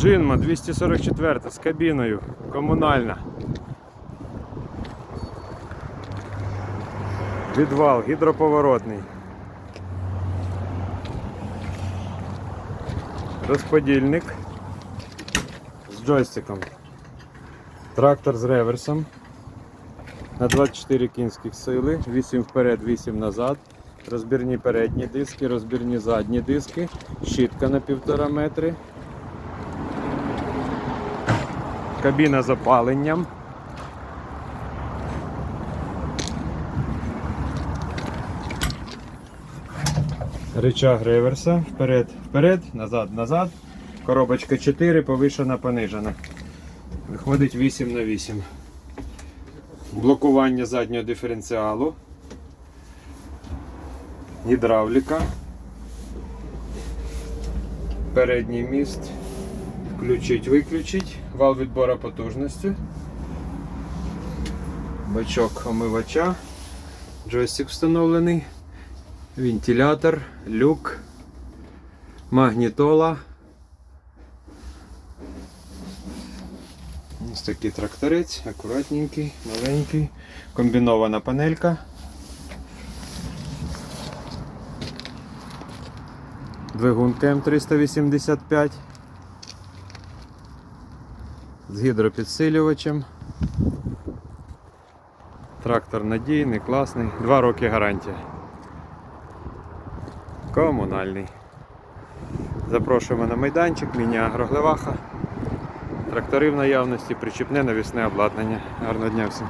Джинма 244 з кабіною, комунальна. Відвал гідроповоротний. Розподільник з джойстиком. Трактор з реверсом. На 24 кінських сили, 8 вперед, 8 назад. Розбірні передні диски, розбірні задні диски, щітка на 1,5 метри. Кабіна з опаленням. Рычаг реверса. Вперед, вперед, назад, назад. Коробочка 4, повишена, понижена. Виходить 8 на 8. Блокування заднього диференціалу. Гідравліка. Передній міст. Включить, виключить. Вал відбору потужності. Бачок омивача. Джойстик встановлений. Вентилятор, люк, магнітола. Ось такий тракторець, акуратненький, маленький, комбінована панелька. Двигун КМ385 з гідропідсилювачем. Трактор надійний, класний, Два роки гарантія. Комунальний. Запрошуємо на майданчик, міні-агроглеваха. Трактори в наявності, причіпне навісне обладнання. Гарного дня всім.